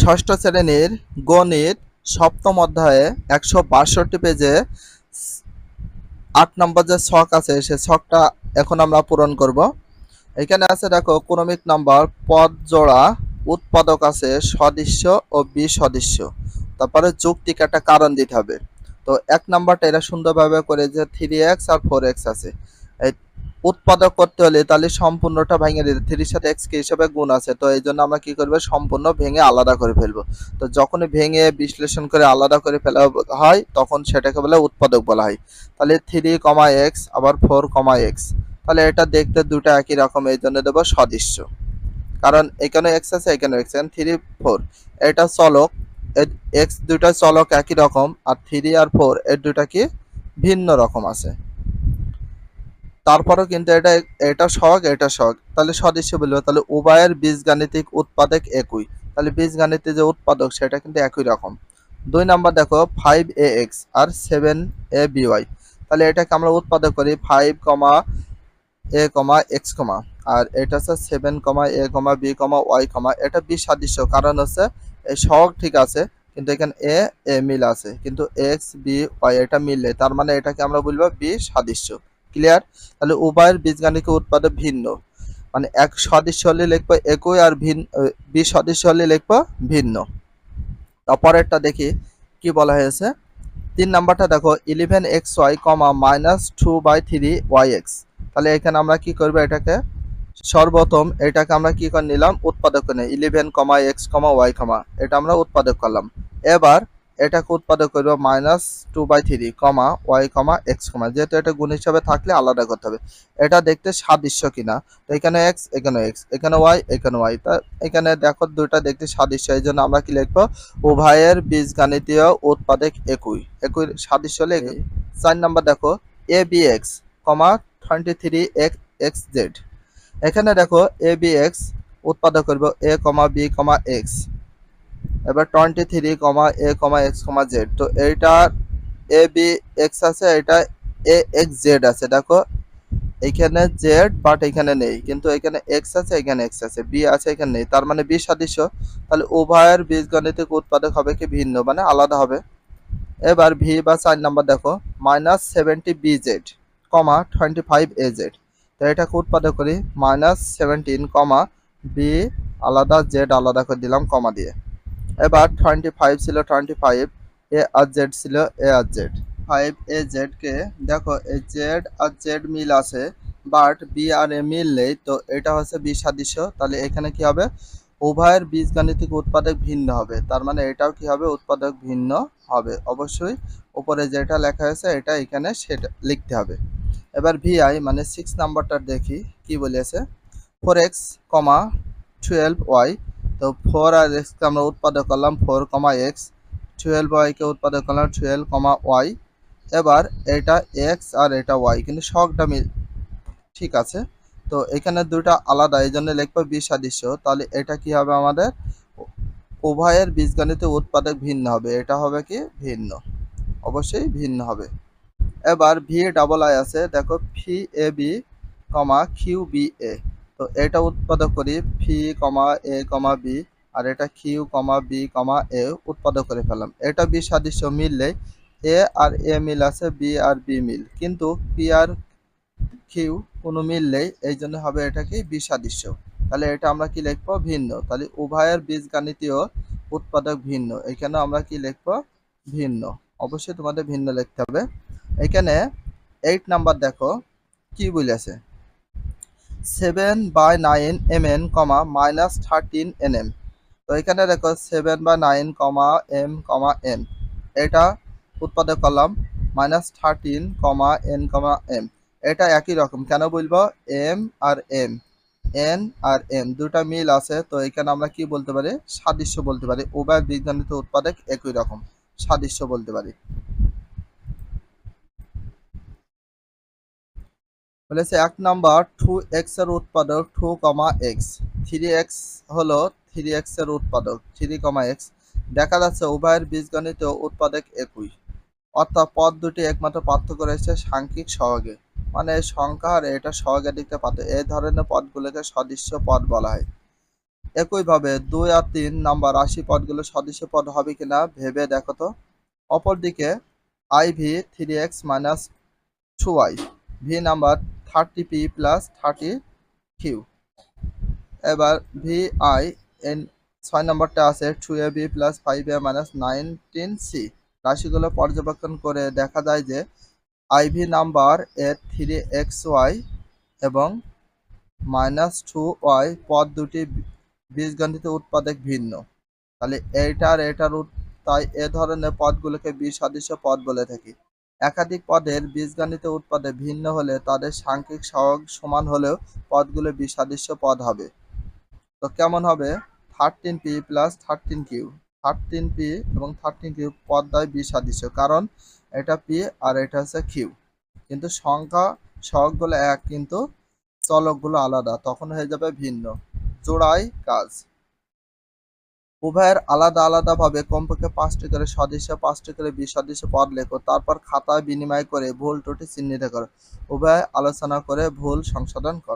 ষষ্ঠ শ্রেণির গণিত সপ্তম অধ্যায়ে একশো বাষট্টি পেজে আট নম্বর যে ছক আছে, সে ছকটা এখন আমরা পূরণ করব। এখানে আছে, দেখো ক্রমিক নাম্বার, পদ জোড়া, উৎপাদক আছে সদৃশ্য ও বিসদৃশ্য। তারপরে যৌক্তিক একটা কারণ দিতে হবে। তো এক নাম্বারটা এরা সুন্দরভাবে করে যে থ্রি এক্স আর ফোর এক্স আছে। উৎপাদক করতে হলে তাহলে সম্পূর্ণটা ভেঙে দিতে। থ্রির সাথে এক্স কে হিসাবে গুণ আছে, তো এই জন্য আমরা কি করব? সম্পূর্ণ ভেঙে আলাদা করে ফেলব। তো যখনই ভেঙে বিশ্লেষণ করে আলাদা করে ফেলা হয়, তখন সেটাকে বলে উৎপাদক বলা হয়। তাহলে থ্রি কমা এক্স আবার ফোর কমা এক্স তাহলে এটা দেখতে দুটো একই রকম, এই জন্য দেবো সদৃশ্য। কারণ এখানে এক্স আছে, এখানে এক্স এখানে থ্রি, ফোর। এটা চলক এক্স দুটা চলক একই রকম, আর থ্রি আর ফোর, এর দুটা কি ভিন্ন রকম আছে। তারপরেও কিন্তু এটা এটা সহগ এটা সহগ তাহলে সদৃশ্য বলব, তাহলে উভয়ের বীজগাণিতিক উৎপাদক একই। তাহলে বীজগাণিতিক যে উৎপাদক, সেটা কিন্তু একই রকম। দুই নাম্বার দেখো ফাইভ এ এক্স আর সেভেন এ বি ওয়াই তাহলে এটাকে আমরা উৎপাদক করি ফাইভ কমা এ কমা এক্স কমা আর এটা হচ্ছে seven comma A comma B comma Y comma এটা বি সাদৃশ্য কারণ হচ্ছে এই সহগ ঠিক আছে, কিন্তু এখানে এ এ মিল আছে। কিন্তু এক্স বি ওয়াই এটা মিললে, তার মানে এটাকে আমরা বলব বি সাদৃশ্য ক্লিয়ার তাহলে উভয়ের বীজগাণিতিক উৎপাদক ভিন্ন। মানে এক সদৃশ্য হলে লিখব একই আর ভিন্ন বি সদৃশ্য হলে লিখব ভিন্ন। তারপরেরটা দেখি কি বলা হয়েছে। তিন নাম্বারটা দেখো eleven X Y comma minus two by three Y X তাহলে এখানে আমরা কি করব এটাকে? সর্বপ্রথম এটাকে আমরা কি করে নিলাম? উৎপাদক করে eleven comma X comma Y comma এটা আমরা উৎপাদক করলাম। এবার এটাকে উৎপাদক করব minus two by three comma Y comma X comma যেহেতু এটা গুণ হিসাবে থাকলে আলাদা করতে হবে। এটা দেখতে সাদৃশ্য কিনা? তো এখানে এক্স এখানে এক্স এখানে ওয়াই এখানে ওয়াই তা এখানে দেখো দুইটা দেখতে সাদৃশ্য এই জন্য আমরা কি লিখব? উভয়ের বীজগাণিতীয় উৎপাদক একই। একই সাদৃশ্য হলে চার নাম্বার দেখো A B X comma twenty three X X Z এখানে দেখো এ বি এক্স উৎপাদক করব A comma B comma X এবার twenty three comma A comma X comma Z তো এইটার এ বি এক্স আছে এটা এ এক্স জেড আছে, দেখো। এইখানে জেড বাট এখানে নেই, কিন্তু এখানে এক্স আছে, এখানে এক্স আছে বি আছে, এখানে নেই। তার মানে বি সাদৃশ্য। তাহলে উভয়ের বীজগণিতিক উৎপাদক হবে কি ভিন্ন মানে আলাদা হবে। এবার ভি বা চার নাম্বার দেখো minus seventy B Z comma twenty five A Z তো এটাকে উৎপাদক করি? মাইনাস সেভেন্টিন কমা বি আলাদা জেড আলাদা করে দিলাম কমা দিয়ে। এবার টোয়েন্টি ফাইভ ছিল টোয়েন্টি ফাইভ এ আর জেড ছিল, এ আর জেড ফাইভ এ জেডকে দেখো এ জেড আর জেড মিল আছে বাট বি আর এ মিল নেই, তো এটা হচ্ছে বি সাদৃশ্য। তাহলে এখানে কি হবে? উভয়ের বীজগাণিতিক উৎপাদক ভিন্ন হবে, তার মানে এটাও কি হবে? উৎপাদক ভিন্ন হবে। অবশ্যই উপরে যেটা লেখা হয়েছে, এটা এখানে সেটা লিখতে হবে। এবার ভিআই মানে সিক্স নাম্বারটা দেখি, কি বলেছে? Four X comma twelve Y তো ফোর আর এক্সকে আমরা উৎপাদক করলাম ফোর কমা এক্স টুয়েলভ ওয়াইকে উৎপাদক করলাম টুয়েলভ কমা ওয়াই এবার এটা এক্স আর এটা ওয়াই কিন্তু শখটা মিল, ঠিক আছে? তো এখানে দুটা আলাদা, এই জন্য লিখব বিসাদৃশ্য। তাহলে এটা কি হবে আমাদের? উভয়ের বীজগণিত উৎপাদক ভিন্ন হবে। এটা হবে কি? ভিন্ন। অবশ্যই ভিন্ন হবে। এবার ভি ডাবল আই আছে। দেখো phi A B comma Q B A তো এটা উৎপাদক করি ফি কমা এ কমা বি আর এটা কিউ কমা বি কমা এ উৎপাদক করে ফেললাম। এটা বি সাদৃশ্য মিললে এ আর এ মিল আছে বি আর বি মিল। কিন্তু পি আর কিউ কোনো মিল নেই এই জন্য হবে এটা কি বি সাদৃশ্য। তাহলে এটা আমরা কি লিখব? ভিন্ন। তাহলে উভয়ের বীজগাণিতীয় উৎপাদক ভিন্ন। এখানে আমরা কি লিখব? ভিন্ন। অবশ্যই তোমাদের ভিন্ন লিখতে হবে। এখানে এইট নাম্বার দেখো, কি বলেছে? Seven by nine M N comma minus thirteen N M তো এখানে দেখো seven by nine comma M comma N এটা উৎপাদক করলাম minus thirteen comma N comma M এটা একই রকম। কেন বলব? এম আর এম এন আর এম দুটা মিল আছে। তো এখানে আমরা কি বলতে পারি? সাদৃশ্য বলতে পারি। উভয় বীজগণিত উৎপাদক একই রকম। সাদৃশ্য বলতে পারি। বলেছে, এক নাম্বার টু এক্সের উৎপাদক two comma X three X হলো থ্রি এক্সের উৎপাদক থ্রি কমা এক্স দেখা যাচ্ছে, উভয়ের বীজগণিত উৎপাদক একই। অর্থাৎ পদ দুটি একমাত্র পার্থক্য রয়েছে সাংখ্যিক সহগে। মানে সংখ্যা আর এটা সহগের দিকটা পার্থক্য। এই ধরনের পদগুলোকে সদৃশ্য পদ বলা হয়। একইভাবে দুই আর তিন নাম্বার রাশি পদগুলো সদস্য পদ হবে কিনা ভেবে দেখো তো। অপরদিকে I V three X minus two Y V number thirty P plus thirty Q. এবার ভি আই এন ছয় নম্বরটা আছে two A B plus five A minus nineteen C রাশিগুলো পর্যবেক্ষণ করে দেখা যায় যে আইভি নাম্বার এর থ্রি এক্স ওয়াই এবং মাইনাস টু ওয়াই পদ দুটি বীজগণিত উৎপাদক ভিন্ন। তাহলে এইটার, এটার তাই এ ধরনের পদগুলোকে বিসদৃশ্য পদ বলে থাকি। একাধিক পদের বীজগণিত উৎপাদে ভিন্ন হলে তাদের সাংখ্যিক সহগ সমান হলেও পদগুলো বিসাদৃশ্য পদ হবে। তো কেমন হবে? Thirteen P plus thirteen Q thirteen P এবং থার্টিন কিউ পদ্মায় বিসাদৃশ্য কারণ এটা পি আর এটা হচ্ছে কিউ কিন্তু সংখ্যা সহগগুলো এক, কিন্তু চলকগুলো আলাদা, তখন হয়ে যাবে ভিন্ন। জোড়াই কাজ। উভয়ের আলাদা আলাদাভাবে কমপক্ষে পাঁচটি করে সদস্য, পাঁচটি করে বিসদৃশ্য পদ লেখো, তারপর খাতা বিনিময় করে ভুল ত্রুটি চিহ্নিত করো। উভয় আলোচনা করে ভুল সংশোধন করো।